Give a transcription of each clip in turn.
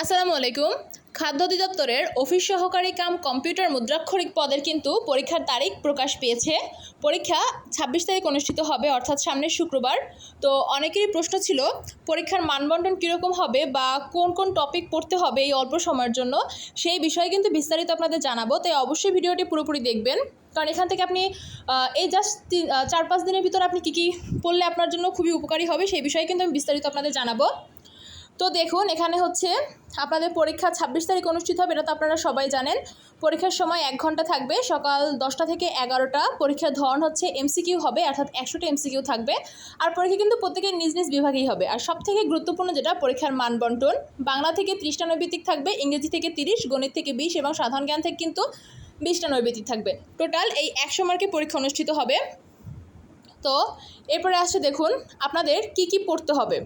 আসসালামু আলাইকুম। খাদ্য অধিদপ্তরের অফিস সহকারী কাম কম্পিউটার মুদ্রাক্ষরিক পদের কিন্তু পরীক্ষার তারিখ প্রকাশ পেয়েছে। পরীক্ষা ছাব্বিশ তারিখ অনুষ্ঠিত হবে, অর্থাৎ সামনের শুক্রবার। তো অনেকেরই প্রশ্ন ছিল, পরীক্ষার মানবন্টন কীরকম হবে বা কোন কোন টপিক পড়তে হবে এই অল্প সময়ের জন্য? সেই বিষয়ে কিন্তু বিস্তারিত আপনাদের জানাব, তাই অবশ্যই ভিডিওটি পুরোপুরি দেখবেন। কারণ এখান থেকে আপনি এই জাস্ট চার পাঁচ দিনের ভিতরে আপনি কী কী পড়লে আপনার জন্য খুবই উপকারী হবে, সেই বিষয়ে কিন্তু আমি বিস্তারিত আপনাদের জানাব। তো দেখুন, এখানে হচ্ছে আপনাদের পরীক্ষা ছাব্বিশ তারিখ অনুষ্ঠিত হবে, এটা তো আপনারা সবাই জানেন। পরীক্ষার সময় এক ঘণ্টা থাকবে, সকাল দশটা থেকে এগারোটা। পরীক্ষার ধরন হচ্ছে এমসিকিউ হবে, অর্থাৎ একশোটা এমসিকিউ থাকবে। আর পরীক্ষা কিন্তু প্রত্যেকের নিজ নিজ বিভাগেই হবে। আর সব থেকে গুরুত্বপূর্ণ যেটা, পরীক্ষার মান বন্টন বাংলা থেকে ত্রিশটা নৈবিত্তিক থাকবে, ইংরেজি থেকে তিরিশ, গণিত থেকে বিশ এবং সাধারণ জ্ঞান থেকে কিন্তু বিশটা নৈবিত্তিক থাকবে। টোটাল এই একশো মার্কে পরীক্ষা অনুষ্ঠিত হবে। তো, এরপরে আসছে দেখুন, আপনাদের কি কি পড়তে হবে।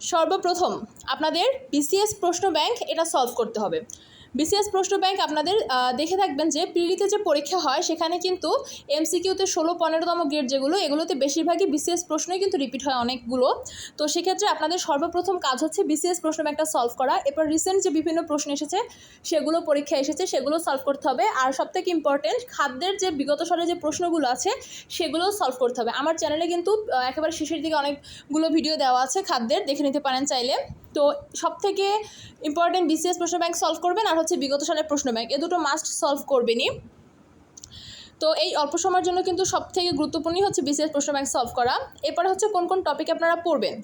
সর্বপ্রথম আপনাদের বিসিএস প্রশ্ন ব্যাংক এটা সলভ করতে হবে। বিসিএস প্রশ্ন ব্যাংক আপনাদের দেখে থাকবেন যে পিড়িতে যে পরীক্ষা হয়, সেখানে কিন্তু এমসিকিউতে ষোলো পনেরোতম গ্রেড যেগুলো, এগুলোতে বেশিরভাগই বিসিএস প্রশ্নই কিন্তু রিপিট হয় অনেকগুলো। তো সেক্ষেত্রে আপনাদের সর্বপ্রথম কাজ হচ্ছে বিসিএস প্রশ্ন ব্যাংকটা সলভ করা। এরপর রিসেন্ট যে বিভিন্ন প্রশ্ন এসেছে, সেগুলো পরীক্ষা এসেছে, সেগুলো সলভ করতে হবে। আর সবথেকে ইম্পর্টেন্ট খাদ্যের যে বিগত সালে যে প্রশ্নগুলো আছে, সেগুলো সলভ করতে হবে। আমার চ্যানেলে কিন্তু একেবারে শেষের দিকে অনেকগুলো ভিডিও দেওয়া আছে খাদ্যের, দেখে নিতে পারেন চাইলে। তো সব থেকে ইম্পর্টেন্ট বিসিএস প্রশ্ন ব্যাংক সলভ করবেন আর হচ্ছে বিগত সালের প্রশ্ন ব্যাংক এ দুটো মাস্ট সলভ করবেনই। তো এই অল্প সময়ের জন্য কিন্তু সব থেকে গুরুত্বপূর্ণই হচ্ছে বিসিএস প্রশ্ন ব্যাংক সলভ করা। এরপরে হচ্ছে কোন কোন টপিক আপনারা পড়বেন।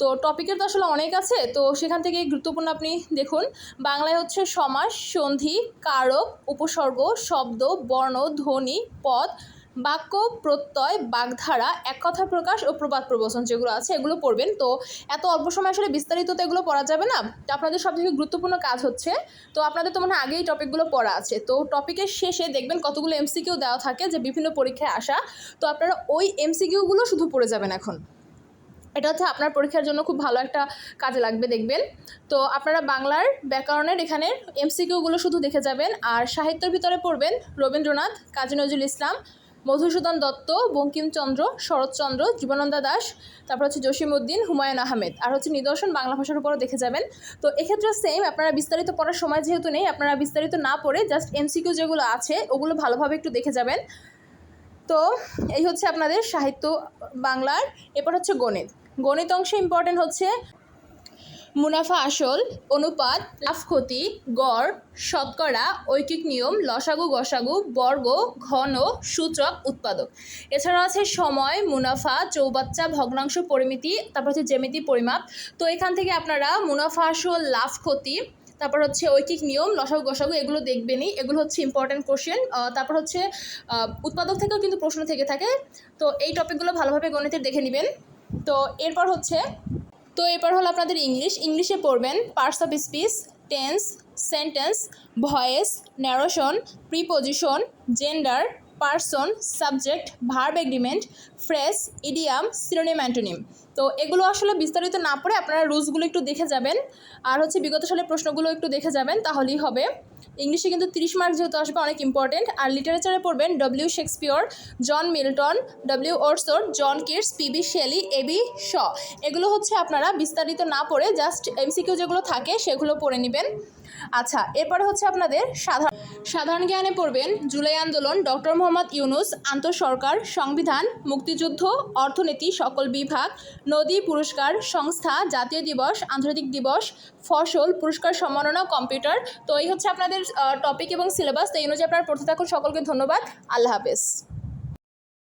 তো টপিকের তো আসলে অনেক আছে, তো সেখান থেকে গুরুত্বপূর্ণ আপনি দেখুন। বাংলায় হচ্ছে সমাস সন্ধি, কারক, উপসর্গ, শব্দ, বর্ণ, ধ্বনি, পদ বাক্য, প্রত্যয়, বাগধারা এক কথা প্রকাশ ও প্রবাদ প্রবচন যেগুলো আছে, এগুলো পড়বেন। তো এত অল্প সময় আসলে বিস্তারিত তো এগুলো পড়া যাবে না। তো আপনাদের সব থেকে গুরুত্বপূর্ণ কাজ হচ্ছে, তো আপনাদের তো মনে হয় আগেই টপিকগুলো পড়া আছে। তো টপিকের শেষে দেখবেন কতগুলো এমসিকিউ দেওয়া থাকে যে বিভিন্ন পরীক্ষায় আসা। তো আপনারা ওই এমসিকিউগুলো শুধু পড়ে যাবেন এখন। এটা হচ্ছে আপনার পরীক্ষার জন্য খুব ভালো একটা কাজে লাগবে দেখবেন। তো আপনারা বাংলার ব্যাকরণের এখানে এমসিকিউগুলো শুধু দেখে যাবেন। আর সাহিত্যের ভিতরে পড়বেন রবীন্দ্রনাথ, কাজী নজরুল ইসলাম। মধুসূদন দত্ত, বঙ্কিমচন্দ্র, শরৎচন্দ্র জীবনন্দা দাস, তারপর হচ্ছে জসিমউদ্দিন, হুমায়ুন আহমেদ। আর হচ্ছে নিদর্শন বাংলা ভাষার উপরও দেখে যাবেন। তো এক্ষেত্রে সেম আপনারা বিস্তারিত পড়ার সময় যেহেতু নেই, আপনারা বিস্তারিত না পড়ে জাস্ট এমসিকিউ যেগুলো আছে, ওগুলো ভালোভাবে একটু দেখে যাবেন। তো এই হচ্ছে আপনাদের সাহিত্য বাংলার, এরপর হচ্ছে গণিত। গণিত অংশে ইম্পর্টেন্ট হচ্ছে মুনাফা আসল, অনুপাত লাভ ক্ষতি গড়, শতকরা, ঐকিক নিয়ম, লসাগু, গসাগু, বর্গ, ঘন, সূচক, উৎপাদক। এছাড়া আছে সময়, মুনাফা, চৌবাচ্চা, ভগ্নাংশ পরিমিতি, তারপর হচ্ছে জ্যামিতি পরিমাপ। তো এখান থেকে আপনারা মুনাফা আসল লাভ ক্ষতি তারপর হচ্ছে ঐকিক নিয়ম, লসাগু, গসাগু, এগুলো দেখবেনই। এগুলো হচ্ছে ইম্পর্টেন্ট কোশ্চেন তারপর হচ্ছে উৎপাদক থেকেও কিন্তু প্রশ্ন থেকে থাকে। তো এই টপিকগুলো ভালোভাবে গণিতের দেখে নেবেন। তো এরপর হচ্ছে তো এবার হলো আপনাদের ইংলিশ। ইংলিশে পড়বেন parts of speech tense sentence voice narration preposition gender person subject verb agreement phrase idiom synonym antonym তো এগুলো আসলে বিস্তারিত না পড়ে আপনারা রুলসগুলো একটু দেখে যাবেন। আর হচ্ছে বিগত সালের প্রশ্নগুলো একটু দেখে যাবেন, তাহলেই হবে। ইংলিশে কিন্তু তিরিশ মার্ক যেহেতু আসবে, অনেক ইম্পর্টেন্ট আর লিটারেচারে পড়বেন W Shakespeare John Milton W Wordsworth John Keats PB Shelley AB Shaw এগুলো হচ্ছে আপনারা বিস্তারিত না পড়ে জাস্ট এমসিকিউ যেগুলো থাকে সেগুলো পড়ে নেবেন। আচ্ছা এরপরে হচ্ছে আপনাদের সাধারণ সাধারণ জ্ঞানে পড়বেন জুলাই আন্দোলন, ডক্টর মোহাম্মদ ইউনুস আন্তঃসরকার সংবিধান, মুক্তিযুদ্ধ, অর্থনীতি, সকল বিভাগ নদী পুরস্কার সংস্থা, জাতীয় দিবস, আন্তর্জাতিক দিবস, ফসল পুরস্কার সম্মাননা কম্পিউটার। তো এই হচ্ছে আপনাদের টপিক এবং সিলেবাস তো এই অনুযায়ী আপনারা পড়তে থাকুন। সকলকে ধন্যবাদ। আল্লাহ হাফেজ।